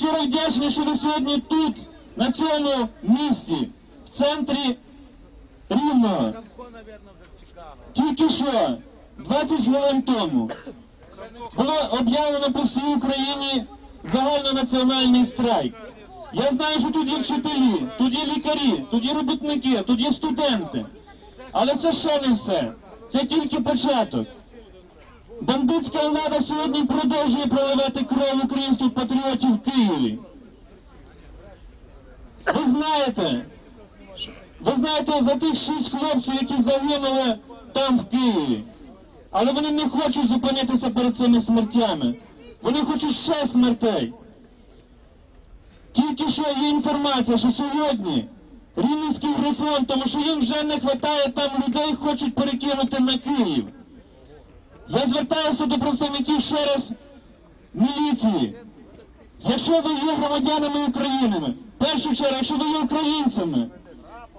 щиро вдячний, що ви сьогодні тут, на цьому місці, в центрі Рівного. Тільки що, 20 хвилин тому, було об'явлено по всій Україні загальнонаціональний страйк. Я знаю, що тут є вчителі, тут є лікарі, тут є робітники, тут є студенти. Але це ще не все. Це тільки початок. Бандитська влада сьогодні продовжує проливати кров українських патріотів в Києві. Ви знаєте, ви знаєте за тих шість хлопців, які загинули там в Києві. Але вони не хочуть зупинитися перед цими смертями. Вони хочуть ще смертей. Тільки що є інформація, що сьогодні Рівненський грифон, тому що їм вже не вистачає там людей, хочуть перекинути на Київ. Я звертаюся до представників ще раз міліції. Якщо ви є громадянами України, в першу чергу, якщо ви є українцями,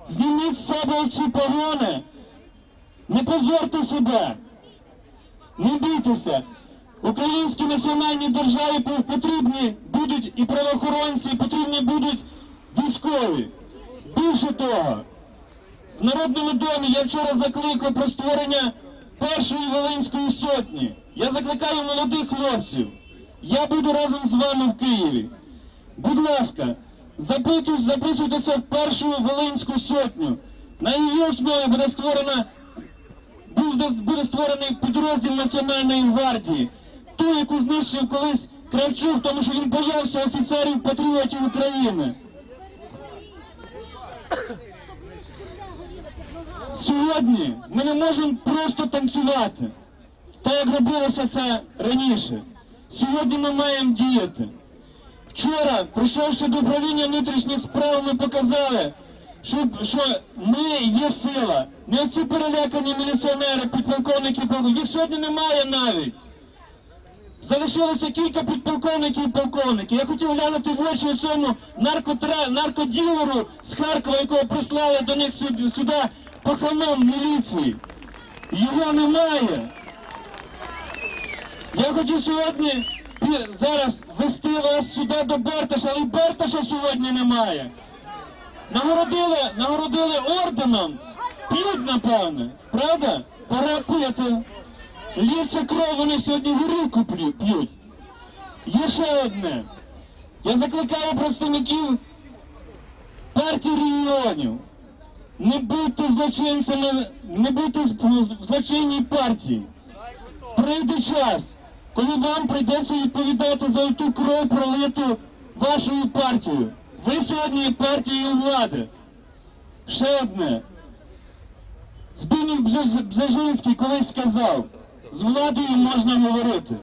зніміть з себе ці погони, не позорте себе, не бійтеся. Українській національній державі потрібні будуть і правоохоронці, і потрібні будуть військові. Більше того, в Народному домі я вчора закликав про створення першої Волинської сотні. Я закликаю молодих хлопців. Я буду разом з вами в Києві. Будь ласка, записуйтеся в першу Волинську сотню. На її основі буде створена буде створений підрозділ Національної гвардії, ту, яку знищив колись Кравчук, тому що він боявся офіцерів патріотів України. Сьогодні ми не можемо просто танцювати, так як робилося це раніше. Сьогодні ми маємо діяти. Вчора, прийшовши до управління внутрішніх справ, ми показали, що, що ми є сила. Не оці перелякані міліціонери, підполковники, полковники. їх сьогодні немає навіть. Залишилося кілька підполковників і полковників. Я хотів глянути в очі цьому наркотра... наркоділеру з Харкова, якого прислали до них сюди, сюди паханом міліції. Його немає. Я хотів сьогодні зараз вести вас сюди до Берташа, але Берташа сьогодні немає. Нагородили, нагородили орденом. П'ють, напевне. Правда? Пора пити. Лється кров, вони сьогодні горілку п'ю- п'ють. Є ще одне. Я закликаю представників партії регіонів. Не будьте злочинцями, не будьте в злочинній партії. Прийде час, коли вам прийдеться відповідати за ту кров пролиту вашою партією. Ви сьогодні партією влади. Ще одне. Збігнів Бжежинський колись сказав, з владою можна говорити.